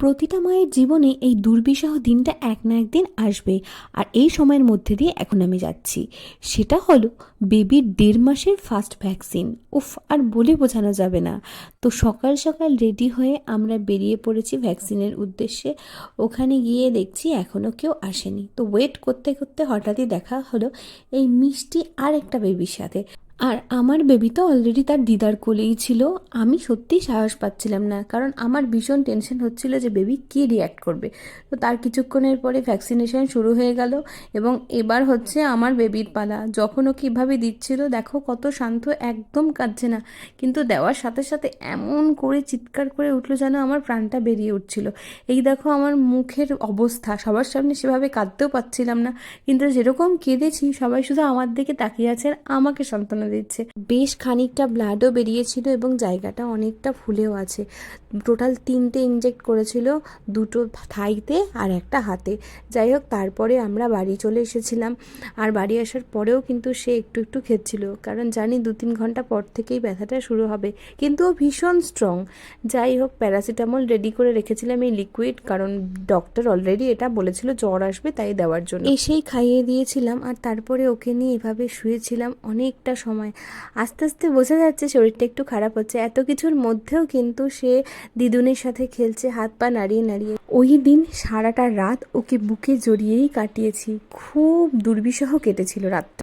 প্রতিটা মায়ের জীবনে এই দুর্বিষহ দিনটা এক না একদিন আসবে। আর এই সময়ের মধ্যে দিয়ে এখন আমি যাচ্ছি। সেটা হলো বেবির দেড় মাসের ফার্স্ট ভ্যাকসিন। উফ, আর বলে বোঝানো যাবে না। তো সকাল সকাল রেডি হয়ে আমরা বেরিয়ে পড়েছি ভ্যাকসিনের উদ্দেশ্যে। ওখানে গিয়ে দেখছি এখনও কেউ আসেনি। তো ওয়েট করতে করতে হঠাৎই দেখা হলো এই মিষ্টি আর একটা বেবির সাথে। আর আমার বেবি তো অলরেডি তার দিদার কোলেই ছিল। আমি সত্যিই সাহস পাচ্ছিলাম না, কারণ আমার ভীষণ টেনশন হচ্ছিল যে বেবি কী রিয়্যাক্ট করবে। তো তার কিছুক্ষণের পরে ভ্যাকসিনেশন শুরু হয়ে গেল এবং এবার হচ্ছে আমার বেবির পালা। যখন ও কীভাবে দিচ্ছিল, দেখো কত শান্ত, একদম কাঁদছে না। কিন্তু দেওয়ার সাথে সাথে এমন করে চিৎকার করে উঠল যেন আমার প্রাণটা বেরিয়ে উঠছিল। এই দেখো আমার মুখের অবস্থা, সবার সামনে সেভাবে কাঁদতেও পাচ্ছিলাম না। কিন্তু যেরকম কেঁদেছি, সবাই শুধু আমার দিকে তাকিয়ে আছে আর আমাকে সান্ত্বনা দিচ্ছে। বেশ খানিকটা ব্লাডও বেরিয়েছিল এবং জায়গাটা অনেকটা ফুলেও আছে। টোটাল তিনটে ইনজেক্ট করেছিল, দুটো থাইতে আর একটা হাতে। যাই হোক, তারপরে আমরা বাড়ি চলে এসেছিলাম। আর বাড়ি আসার পরেও কিন্তু সে একটু একটু খেচ্ছিল। কারণ জানি দু তিন ঘণ্টা পর থেকেই ব্যথাটা শুরু হবে। কিন্তু ও ভীষণ স্ট্রং যাই হোক প্যারাসিটামল রেডি করে রেখেছিলাম এই লিকুইড কারণ ডক্টর অলরেডি এটা বলেছিল, জ্বর আসবে তাই দেওয়ার জন্য। এসেই খাইয়ে দিয়েছিলাম। আর তারপরে ওকে নিয়ে এভাবে শুয়েছিলাম। অনেকটা সময়। আস্তে আস্তে বোঝা যাচ্ছে শরীরটা একটু খারাপ হচ্ছে। এত কিছুর মধ্যেও কিন্তু সে দিদুনের সাথে খেলছে, হাত পা নাড়িয়ে নাড়িয়ে। ওই দিন সারাটা রাত ওকে বুকে জড়িয়েই কাটিয়েছি। খুব দুর্বিষহ কেটেছিল রাতটা।